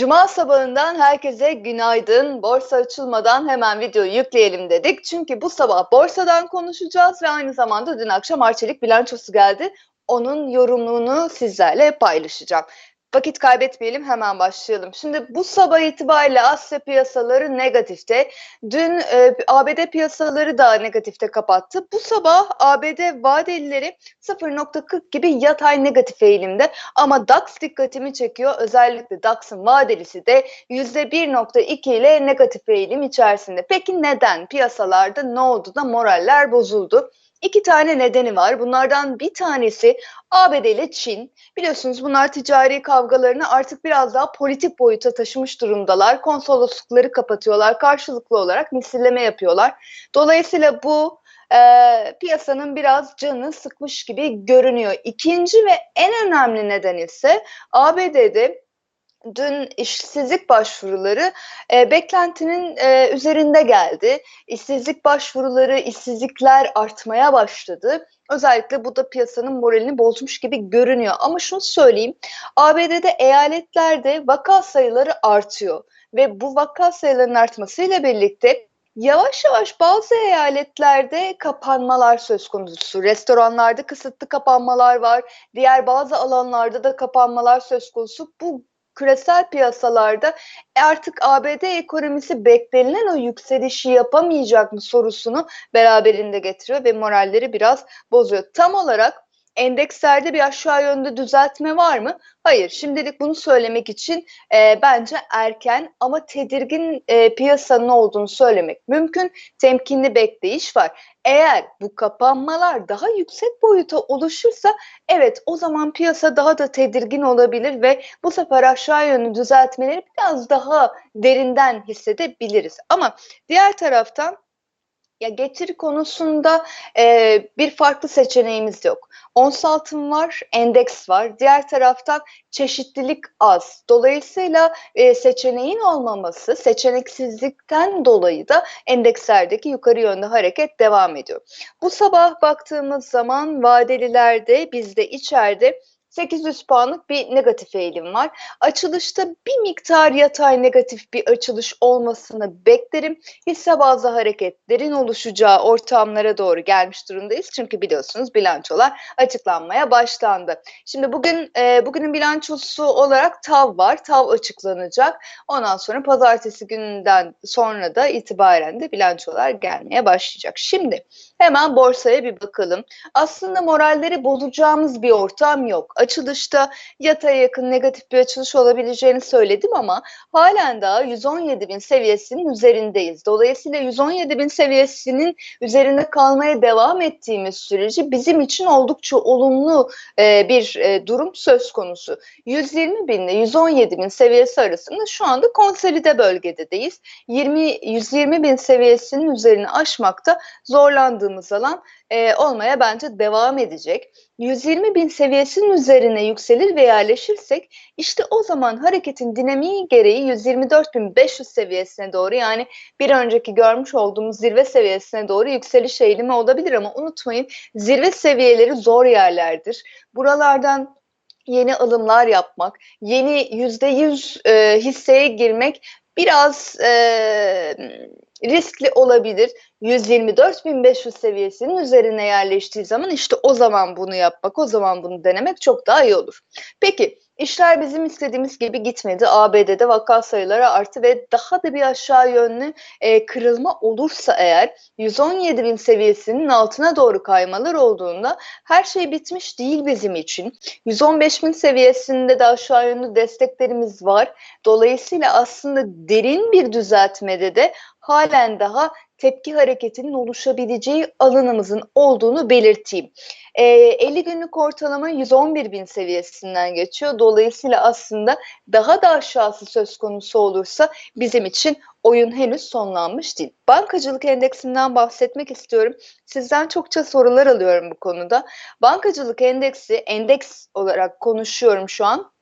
Cuma sabahından herkese günaydın. Borsa açılmadan hemen videoyu yükleyelim dedik. Çünkü bu sabah borsadan konuşacağız ve aynı zamanda dün akşam Arçelik bilançosu geldi. Onun yorumunu sizlerle paylaşacağım. Vakit kaybetmeyelim hemen başlayalım. Şimdi bu sabah itibariyle Asya piyasaları negatifte. Dün e, ABD piyasaları da negatifte kapattı. Bu sabah ABD vadelileri 0.40 gibi yatay negatif eğilimde ama DAX dikkatimi çekiyor. Özellikle DAX'ın vadelisi de %1.2 ile negatif eğilim içerisinde. Peki neden? Piyasalarda ne oldu da moraller bozuldu? İki tane nedeni var. Bunlardan bir tanesi ABD ile Çin. Biliyorsunuz bunlar ticari kavgalarını artık biraz daha politik boyuta taşımış durumdalar. Konsoloslukları kapatıyorlar. Karşılıklı olarak misilleme yapıyorlar. Dolayısıyla bu e, piyasanın biraz canını sıkmış gibi görünüyor. İkinci ve en önemli neden ise ABD'de dün işsizlik başvuruları e, beklentinin e, üzerinde geldi. İşsizlik başvuruları, işsizlikler artmaya başladı. Özellikle bu da piyasanın moralini bozmuş gibi görünüyor. Ama şunu söyleyeyim, ABD'de eyaletlerde vaka sayıları artıyor ve bu vaka sayılarının artmasıyla birlikte Yavaş yavaş bazı eyaletlerde kapanmalar söz konusu. Restoranlarda kısıtlı kapanmalar var. Diğer bazı alanlarda da kapanmalar söz konusu. Bu küresel piyasalarda artık ABD ekonomisi beklenilen o yükselişi yapamayacak mı sorusunu beraberinde getiriyor ve moralleri biraz bozuyor. Tam olarak endekslerde bir aşağı yönde düzeltme var mı? Hayır. Şimdilik bunu söylemek için e, bence erken ama tedirgin e, piyasanın olduğunu söylemek mümkün. Temkinli bekleyiş var. Eğer bu kapanmalar daha yüksek boyuta oluşursa evet o zaman piyasa daha da tedirgin olabilir ve bu sefer aşağı yönlü düzeltmeleri biraz daha derinden hissedebiliriz. Ama diğer taraftan ya getiri konusunda e, bir farklı seçeneğimiz yok. Ons altın var, endeks var. Diğer taraftan çeşitlilik az. Dolayısıyla e, seçeneğin olmaması, seçeneksizlikten dolayı da endekslerdeki yukarı yönlü hareket devam ediyor. Bu sabah baktığımız zaman vadelilerde bizde içeride 800 puanlık bir negatif eğilim var. Açılışta bir miktar yatay negatif bir açılış olmasını beklerim. Hisse bazı hareketlerin oluşacağı ortamlara doğru gelmiş durumdayız. Çünkü biliyorsunuz bilançolar açıklanmaya başlandı. Şimdi bugün e, bugünün bilançosu olarak TAV var. TAV açıklanacak. Ondan sonra pazartesi gününden sonra da itibaren de bilançolar gelmeye başlayacak. Şimdi hemen borsaya bir bakalım. Aslında moralleri bozacağımız bir ortam yok açılışta yataya yakın negatif bir açılış olabileceğini söyledim ama halen daha 117 bin seviyesinin üzerindeyiz. Dolayısıyla 117 bin seviyesinin üzerinde kalmaya devam ettiğimiz sürece bizim için oldukça olumlu e, bir e, durum söz konusu. 120 bin ile 117 bin seviyesi arasında şu anda konsolide bölgedeyiz. 20 120 bin seviyesinin üzerini aşmakta zorlandığımız alan e, olmaya bence devam edecek. 120 bin seviyesinin üzerine yükselir ve yerleşirsek işte o zaman hareketin dinamiği gereği 124.500 seviyesine doğru yani bir önceki görmüş olduğumuz zirve seviyesine doğru yükseliş eğilimi olabilir ama unutmayın zirve seviyeleri zor yerlerdir. Buralardan yeni alımlar yapmak, yeni yüzde yüz e, hisseye girmek biraz e, riskli olabilir. 124.500 seviyesinin üzerine yerleştiği zaman işte o zaman bunu yapmak, o zaman bunu denemek çok daha iyi olur. Peki işler bizim istediğimiz gibi gitmedi. ABD'de vaka sayıları arttı ve daha da bir aşağı yönlü e, kırılma olursa eğer 117 bin seviyesinin altına doğru kaymalar olduğunda her şey bitmiş değil bizim için. 115 bin seviyesinde de aşağı yönlü desteklerimiz var. Dolayısıyla aslında derin bir düzeltmede de halen daha tepki hareketinin oluşabileceği alanımızın olduğunu belirteyim. E, ee, 50 günlük ortalama 111 bin seviyesinden geçiyor. Dolayısıyla aslında daha da aşağısı söz konusu olursa bizim için oyun henüz sonlanmış değil. Bankacılık endeksinden bahsetmek istiyorum. Sizden çokça sorular alıyorum bu konuda. Bankacılık endeksi, endeks olarak konuşuyorum şu an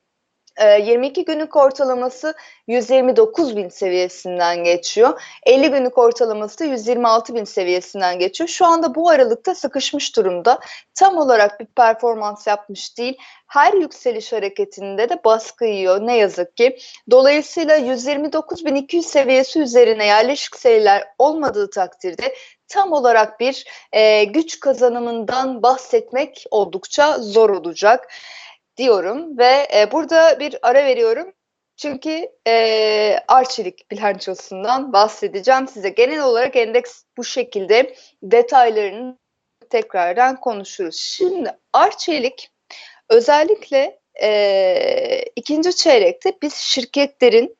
22 günlük ortalaması 129 bin seviyesinden geçiyor. 50 günlük ortalaması da 126 bin seviyesinden geçiyor. Şu anda bu aralıkta sıkışmış durumda. Tam olarak bir performans yapmış değil. Her yükseliş hareketinde de baskı yiyor ne yazık ki. Dolayısıyla 129.200 seviyesi üzerine yerleşik sayılar olmadığı takdirde tam olarak bir e, güç kazanımından bahsetmek oldukça zor olacak diyorum ve e, burada bir ara veriyorum. Çünkü e, Arçelik bilançosundan bahsedeceğim size. Genel olarak endeks bu şekilde detaylarını tekrardan konuşuruz. Şimdi Arçelik özellikle e, ikinci çeyrekte biz şirketlerin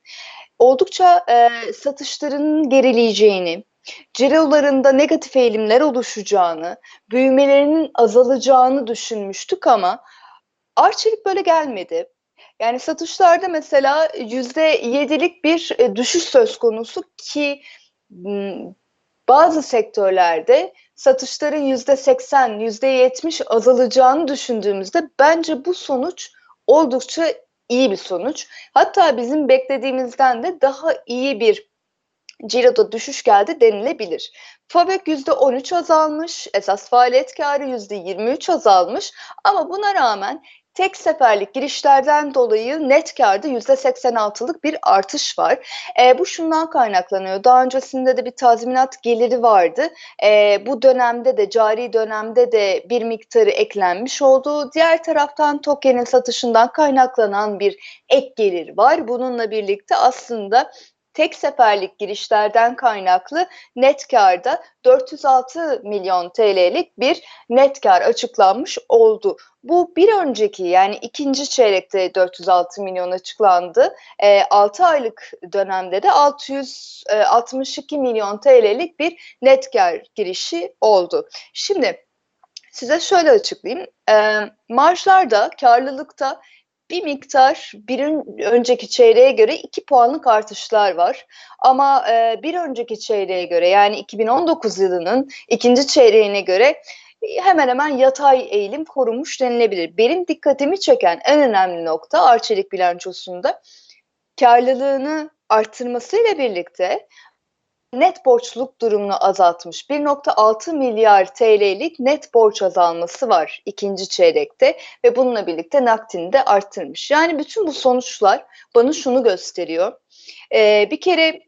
oldukça e, satışlarının gerileyeceğini, cirolarında negatif eğilimler oluşacağını, büyümelerinin azalacağını düşünmüştük ama Arçelik böyle gelmedi. Yani satışlarda mesela yüzde yedilik bir e, düşüş söz konusu ki bazı sektörlerde satışların yüzde seksen, yüzde yetmiş azalacağını düşündüğümüzde bence bu sonuç oldukça iyi bir sonuç. Hatta bizim beklediğimizden de daha iyi bir ciroda düşüş geldi denilebilir. Fabek %13 azalmış, esas faaliyet karı %23 azalmış ama buna rağmen tek seferlik girişlerden dolayı net karda %86'lık bir artış var. E, bu şundan kaynaklanıyor. Daha öncesinde de bir tazminat geliri vardı. E, bu dönemde de cari dönemde de bir miktarı eklenmiş oldu. Diğer taraftan tokenin satışından kaynaklanan bir ek gelir var. Bununla birlikte aslında tek seferlik girişlerden kaynaklı net karda 406 milyon TL'lik bir net kar açıklanmış oldu. Bu bir önceki yani ikinci çeyrekte 406 milyon açıklandı. E, 6 aylık dönemde de 662 e, milyon TL'lik bir net kar girişi oldu. Şimdi size şöyle açıklayayım. E, marjlarda, karlılıkta bir miktar bir önceki çeyreğe göre 2 puanlık artışlar var. Ama e, bir önceki çeyreğe göre yani 2019 yılının ikinci çeyreğine göre hemen hemen yatay eğilim korunmuş denilebilir. Benim dikkatimi çeken en önemli nokta Arçelik bilançosunda karlılığını arttırmasıyla birlikte net borçluluk durumunu azaltmış. 1.6 milyar TL'lik net borç azalması var ikinci çeyrekte ve bununla birlikte nakdini de arttırmış. Yani bütün bu sonuçlar bana şunu gösteriyor. Ee, bir kere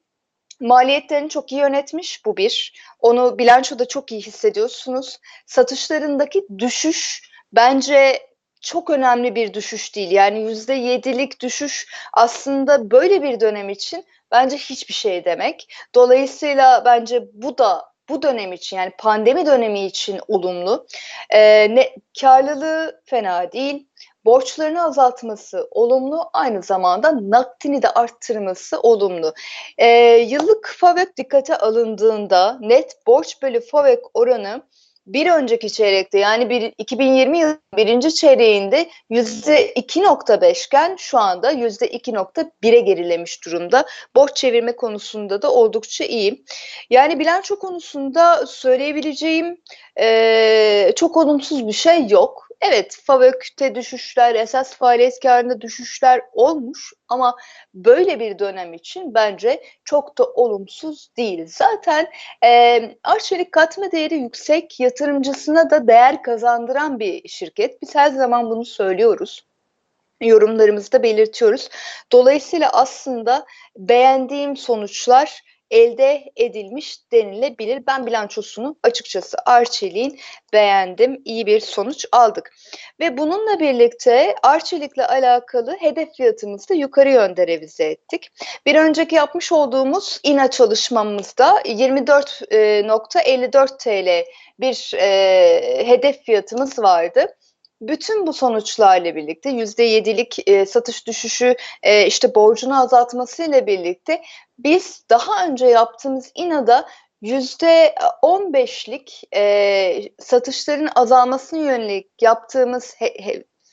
maliyetlerini çok iyi yönetmiş bu bir. Onu bilançoda çok iyi hissediyorsunuz. Satışlarındaki düşüş bence çok önemli bir düşüş değil. Yani yüzde yedilik düşüş aslında böyle bir dönem için bence hiçbir şey demek. Dolayısıyla bence bu da bu dönem için yani pandemi dönemi için olumlu. Ee, ne, karlılığı fena değil. Borçlarını azaltması olumlu, aynı zamanda nakdini de arttırması olumlu. Ee, yıllık FAVÖK dikkate alındığında net borç bölü FAVÖK oranı bir önceki çeyrekte yani bir, 2020 yıl birinci çeyreğinde yüzde 2.5 iken şu anda yüzde 2.1'e gerilemiş durumda. Borç çevirme konusunda da oldukça iyi. Yani bilanço konusunda söyleyebileceğim e, çok olumsuz bir şey yok. Evet, FAVÖK'te düşüşler, esas faaliyet karında düşüşler olmuş ama böyle bir dönem için bence çok da olumsuz değil. Zaten e, Arçelik katma değeri yüksek yatırımcısına da değer kazandıran bir şirket. Biz her zaman bunu söylüyoruz yorumlarımızda belirtiyoruz. Dolayısıyla aslında beğendiğim sonuçlar elde edilmiş denilebilir. Ben bilançosunu açıkçası Arçelik'in beğendim. İyi bir sonuç aldık. Ve bununla birlikte Arçelik'le alakalı hedef fiyatımızı da yukarı yönde revize ettik. Bir önceki yapmış olduğumuz İNA çalışmamızda 24.54 TL bir e, hedef fiyatımız vardı bütün bu sonuçlarla birlikte %7'lik e, satış düşüşü e, işte borcunu azaltmasıyla birlikte biz daha önce yaptığımız İNA'da %15'lik e, satışların azalmasına yönelik yaptığımız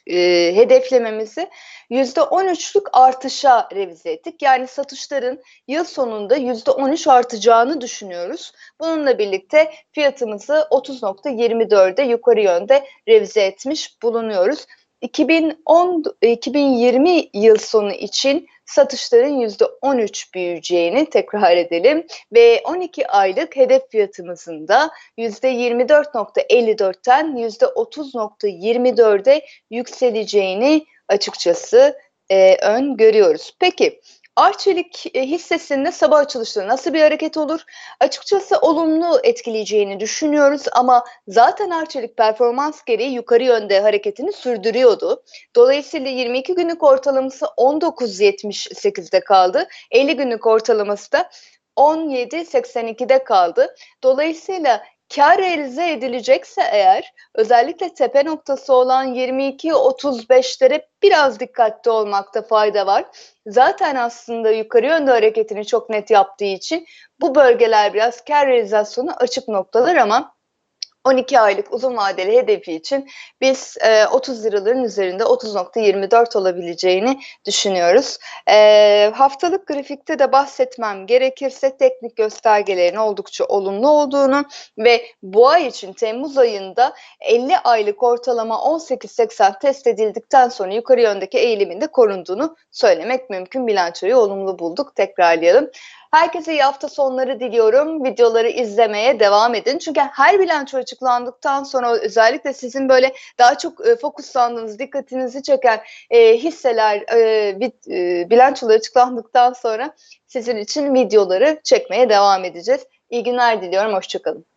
e, hedeflememizi %13'lük artışa revize ettik. Yani satışların yıl sonunda %13 artacağını düşünüyoruz. Bununla birlikte fiyatımızı 30.24'e yukarı yönde revize etmiş bulunuyoruz. 2010 2020 yıl sonu için satışların %13 büyüyeceğini tekrar edelim ve 12 aylık hedef fiyatımızın da %24.54'ten %30.24'e yükseleceğini açıkçası e, öngörüyoruz. Peki Arçelik e, hissesinde sabah açılışında nasıl bir hareket olur? Açıkçası olumlu etkileyeceğini düşünüyoruz ama zaten Arçelik performans gereği yukarı yönde hareketini sürdürüyordu. Dolayısıyla 22 günlük ortalaması 19.78'de kaldı. 50 günlük ortalaması da 17.82'de kaldı. Dolayısıyla kar realize edilecekse eğer özellikle tepe noktası olan 22-35'lere biraz dikkatli olmakta fayda var. Zaten aslında yukarı yönde hareketini çok net yaptığı için bu bölgeler biraz kar realizasyonu açık noktalar ama 12 aylık uzun vadeli hedefi için biz e, 30 liraların üzerinde 30.24 olabileceğini düşünüyoruz. E, haftalık grafikte de bahsetmem gerekirse teknik göstergelerin oldukça olumlu olduğunu ve bu ay için Temmuz ayında 50 aylık ortalama 18.80 test edildikten sonra yukarı yöndeki eğiliminde korunduğunu söylemek mümkün. Bilançoyu olumlu bulduk. Tekrarlayalım. Herkese iyi hafta sonları diliyorum. Videoları izlemeye devam edin. Çünkü her bilanço açıklandıktan sonra özellikle sizin böyle daha çok e, fokuslandığınız, dikkatinizi çeken e, hisseler, e, e, bilançolar açıklandıktan sonra sizin için videoları çekmeye devam edeceğiz. İyi günler diliyorum. Hoşçakalın.